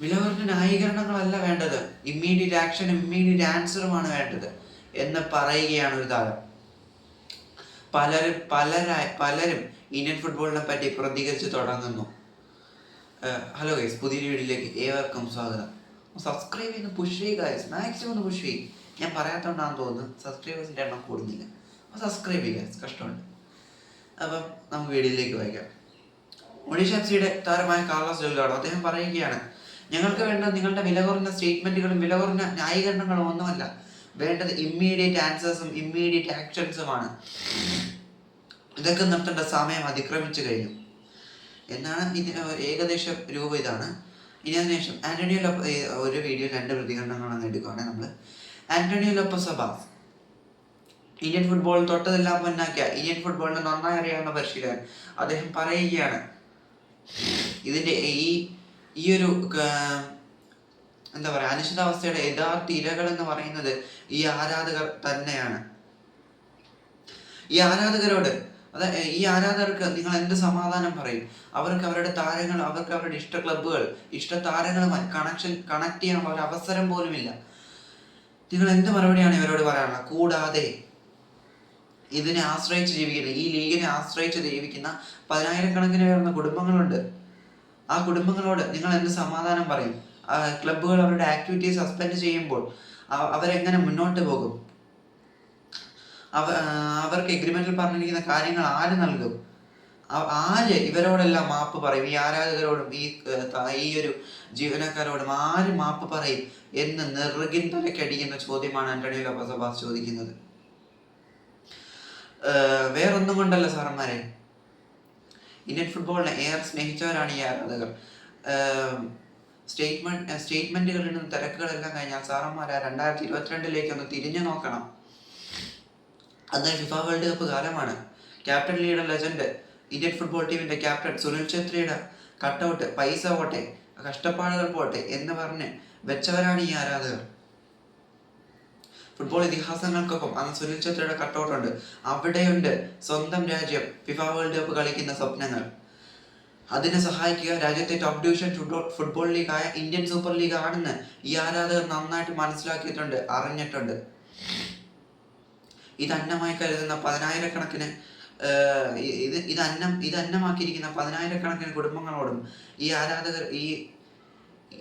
വില കുറഞ്ഞ ന്യായീകരണങ്ങളല്ല വേണ്ടത്. ഇമ്മീഡിയറ്റ് ആക്ഷൻ ഇമ്മീഡിയറ്റ് ആൻസറുമാണ് വേണ്ടത് എന്ന് പറയുകയാണ് ഒരു താരം. പലരും പലരായി പലരും ഇന്ത്യൻ ഫുട്ബോളിനെ പറ്റി പ്രതികരിച്ച് തുടങ്ങുന്നു. ഹലോ ഗൈസ് പുതിയ വീഡിയോയിലേക്ക് ഏവർക്കും സ്വാഗതം. സബ്സ്ക്രൈബ് ചെയ്യുന്ന പുഷ് ചെയ്യുക ഗൈസ് മാക്സിമം ഒന്ന് പുഷ് ചെയ്യും. ഞാൻ പറയാത്തതുകൊണ്ടാണെന്ന് തോന്നുന്നു സബ്സ്ക്രൈബേഴ്സിന്റെ എണ്ണം കൂടുന്നില്ല. അപ്പോൾ സബ്സ്ക്രൈബ് ചെയ്യുക കഷ്ടമുണ്ട്. അപ്പം നമുക്ക് വീഡിയോയിലേക്ക് വായിക്കാം. ഒഡീഷ എഫ് സിയുടെ താരമായ കാർലോസ് ഡെൽഗാഡോ അദ്ദേഹം പറയുകയാണ് ഞങ്ങൾക്ക് വേണ്ട നിങ്ങളുടെ വില കുറഞ്ഞ സ്റ്റേറ്റ്മെന്റുകളും വില കുറഞ്ഞ ന്യായീകരണങ്ങളും ഒന്നുമല്ല. വേണ്ടത് ഇമ്മീഡിയറ്റ് ആൻസേഴ്സും ഇമ്മീഡിയറ്റ് ആക്ഷൻസുമാണ് ഇതൊക്കെ നിർത്തേണ്ട സമയം അതിക്രമിച്ചു കഴിഞ്ഞു. എന്നാണ് ഇത് ഏകദേശ രൂപ ഇതാണ്. ഇനി അതിനുശേഷം ആന്റണിയോ ലൊപ്പ ഒരു വീഡിയോ രണ്ട് പ്രതികരണങ്ങളാണ് എടുക്കുകയാണെങ്കിൽ നമ്മൾ Antonio Lopez Habas Indian football തൊട്ടതെല്ലാം പൊന്നാക്കിയ ഇന്ത്യൻ ഫുട്ബോളിനെ നന്നായി അറിയാവുന്ന പരിശീലകൻ അദ്ദേഹം പറയുകയാണ്. ഇതിന്റെ ഈ ഈ ഒരു എന്താ പറയുക അനിശ്ചിതാവസ്ഥയുടെ യഥാർത്ഥ ഇരകൾ എന്ന് പറയുന്നത് ഈ ആരാധകർ തന്നെയാണ്. ഈ ആരാധകരോട് അതെ ഈ ആരാധകർക്ക് നിങ്ങൾ എന്ത് സമാധാനം പറയും? അവർക്ക് അവരുടെ താരങ്ങൾ അവർക്ക് അവരുടെ ഇഷ്ട ക്ലബ്ബുകൾ ഇഷ്ട താരങ്ങളുമായി കണക്ഷൻ കണക്ട് ചെയ്യാനുള്ള ഒരു അവസരം പോലുമില്ല. നിങ്ങൾ എന്ത് മറുപടിയാണ് ഇവരോട് പറയാനുള്ളത്? കൂടാതെ ഇതിനെ ആശ്രയിച്ച് ജീവിക്കുന്ന ഈ ലീഗിനെ ആശ്രയിച്ച് ജീവിക്കുന്ന പതിനായിരക്കണക്കിന് വരുന്ന കുടുംബങ്ങളുണ്ട്. ആ കുടുംബങ്ങളോട് നിങ്ങൾ എന്ത് സമാധാനം പറയും? ക്ലബ്ബുകൾ അവരുടെ ആക്ടിവിറ്റി സസ്പെൻഡ് ചെയ്യുമ്പോൾ അവ- അവരെങ്ങനെ മുന്നോട്ട് പോകും? അവ അവർക്ക് എഗ്രിമെന്റിൽ പറഞ്ഞിരിക്കുന്ന കാര്യങ്ങൾ ആര് നൽകും? ആര് ഇവരോടെല്ലാം മാപ്പ് പറയും? ഈ ആരാധകരോടും ഈ ഈ ഒരു ജീവനക്കാരോടും ആര് മാപ്പ് പറയും എന്ന് നെറുകിൻ ചോദ്യമാണ് ആന്റണി ലോപസഭ ചോദിക്കുന്നത്. വേറൊന്നും കൊണ്ടല്ല സാറന്മാരെ. ഇന്ത്യൻ ഫുട്ബോളിനെ ഏറെ സ്നേഹിച്ചവരാണ് ഈ ആരാധകർ. സ്റ്റേറ്റ്മെന്റ് സ്റ്റേറ്റ്മെന്റുകളിൽ നിന്നും തിരക്കുകളെല്ലാം കഴിഞ്ഞാൽ സാറന്മാർ രണ്ടായിരത്തി ഇരുപത്തിരണ്ടിലേക്ക് ഒന്ന് തിരിഞ്ഞു നോക്കണം. അന്ന് ഫിഫ വേൾഡ് കപ്പ് കാലമാണ്. Captain leader legend Indian football ടീമിന്റെ ക്യാപ്റ്റൻ സുനിൽ ഛത്രിയുടെ കട്ടൗട്ട് പൈസ പോട്ടെ കഷ്ടപ്പാടുകൾ പോട്ടെ എന്ന് പറഞ്ഞ് വെച്ചവരാണ് ഈ ആരാധകർ. ഫുട്ബോൾ ഇതിഹാസങ്ങൾക്കൊപ്പം അന്ന് സുനിൽ കട്ടൗട്ട് ഉണ്ട്. അവിടെയുണ്ട് സ്വന്തം രാജ്യം. ഫിഫ വേൾഡ് കപ്പ് കളിക്കുന്ന സ്വപ്നങ്ങൾ. അതിനെ സഹായിക്കുക രാജ്യത്തെ ടോപ്പ് ഡിവിഷൻ ഫുട്ബോൾ ലീഗായ ഇന്ത്യൻ സൂപ്പർ ലീഗ് ആണെന്ന് ഈ ആരാധകർ നന്നായിട്ട് മനസ്സിലാക്കിയിട്ടുണ്ട് അറിഞ്ഞിട്ടുണ്ട്. ഇത് അന്നമായി കരുതുന്ന പതിനായിരക്കണക്കിന് ഇത് ഇത് അന്നം ഇത് അന്നമാക്കിയിരിക്കുന്ന പതിനായിരക്കണക്കിന് കുടുംബങ്ങളോടും ഈ ആരാധകർ ഈ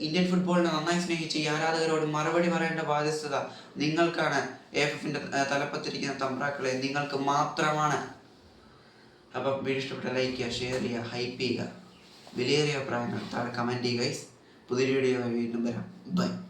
ഇന്ത്യൻ ഫുട്ബോളിനെ നന്നായി സ്നേഹിച്ച് ഈ ആരാധകരോട് മറുപടി പറയേണ്ട ബാധ്യസ്ഥത നിങ്ങൾക്കാണ്. എഫ് എഫിന്റെ തലപ്പത്തിരിക്കുന്ന തമ്പ്രാക്കളെ നിങ്ങൾക്ക് മാത്രമാണ്. അപ്പം വീഡിയോ ഇഷ്ടപ്പെട്ട ലൈക്ക് ചെയ്യുക ഷെയർ ചെയ്യുക ഹൈപ്പ് ചെയ്യുക. വിലയേറിയ അഭിപ്രായങ്ങൾ താഴെ കമന്റ് ചെയ്യുക ഗൈസ് പുതിയൊരു വീഡിയോ വീണ്ടും വരാം.